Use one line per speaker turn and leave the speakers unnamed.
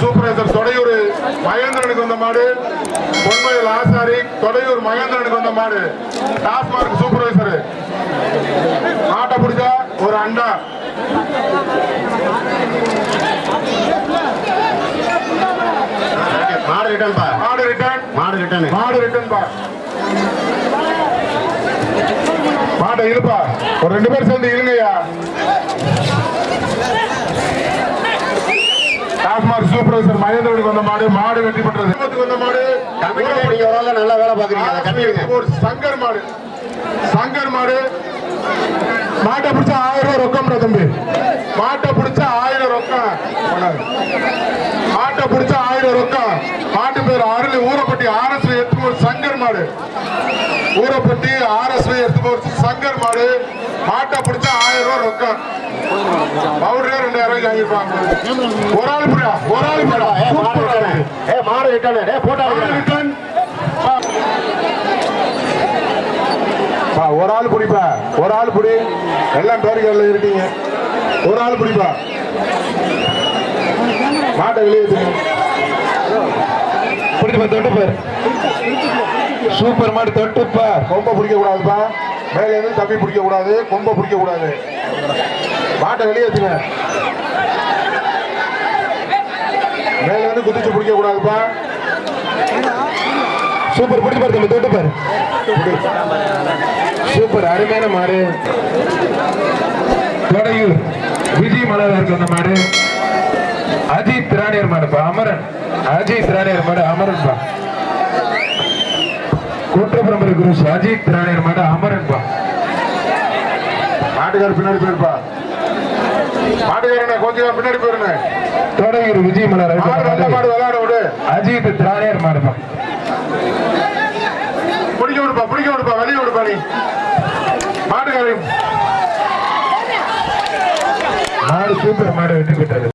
Supervisor Thodaiyur மகேந்திரனுக்கு வந்த மாடு. பொன்மயில் ஆசாரி தொடையூர் மகேந்திரனுக்கு வந்த மாடு. டாஸ்மார்க் சூப்பர்வைசர். மாட்டை பிடிச்சா ஒரு அண்டா.
மாடு ரிட்டர்ன் பா.
மாடு ரிட்டர்ன்
மாடு ரிட்டர்ன்
மாடு ரிட்டர்ன் பா. மாட்டை இழுப்பா. ஒரு ரெண்டு பேர் சேர்ந்து இழுங்கய்யா. டாஸ்மார்க் சூப்பர்வைசர் மகேந்திரனுக்கு வந்த மாடு மாடு வெற்றி பெற்றது. வந்த மாடு
நல்லா வேலை பாக்குறீங்க
சங்கர் மாடு. சங்கர் மாடு. மாட்டை பிடிச்சா ஆயிரம் ரூபாய் ரொக்கம் தம்பி. மாட்டை பிடிச்சா ஆயிரம் ரொக்கம். மாட்டை பிடிச்சா ஆயிரம் ரொக்கம். மாட்டு பேர் அருள் ஊரப்பட்டி ஆர்எஸ் ஒரு சங்கர் மாடு. ஊரப்பட்டி ஆர்எஸ் எடுத்து ஒரு சங்கர் மாடு மாட்டை பிடிச்சா ஆயிரம் ரூபாய் ரொக்கம். பவுடரே ரெண்டாயிரம் ரூபாய்க்கு வாங்கிருப்பாங்க ஒரு ஆள் புரியா ஒரு ஆள் புரியா
ஏ மாடு ரிட்டர்ன் ஏ போட்டா
ரிட்டர்ன் பா ஒரு ஆள் பிடிப்பா ஒரு ஆள் பிடி. எல்லாம் பேருக்கல்ல இருக்கீங்க. ஒரு ஆள் பிடிப்பா மாட்டை வெளியே
பாரு, தொட்டு பாரு சூப்பர் மாடு தொட்டுப்பா.
கொம்பை பிடிக்க கூடாதுப்பா மேல இருந்து தம்பி பிடிக்க கூடாது கொம்பை பிடிக்க கூடாது மாட்டை வெளியே எடுத்துங்க மேல இருந்து குதிச்சு பிடிக்க கூடாதுப்பா
சூப்பர் பிடிச்சு பாரு தம்பி தொட்டு பாரு. சூப்பர் அருமையான மாடு. தொடையூர் விஜய் மலர் அந்த மாடு. அஜித் ராணியர் மாடுப்பா அமரன். அஜித் ராணியர் மாடு அமரன்பா. குருஸ் அஜித் ராணியர் மாடு அமரன்பா.
மாட்டுக்கார பின்னாடி போயிருப்பா. மாட்டுக்காரனே கொஞ்சம் பின்னாடி போயிருங்க
தொடையூர் விஜய் மலர்
மாடு விளையாட விடு.
அஜித் திராணியர் மாடுப்பா
பிடிக்க விடுப்பா பிடிக்க விடுப்பா வெளியே விடுப்பா நீ. மாட்டுக்காரி
மாடு சூப்பர் மாடு வெற்றி பெற்றது.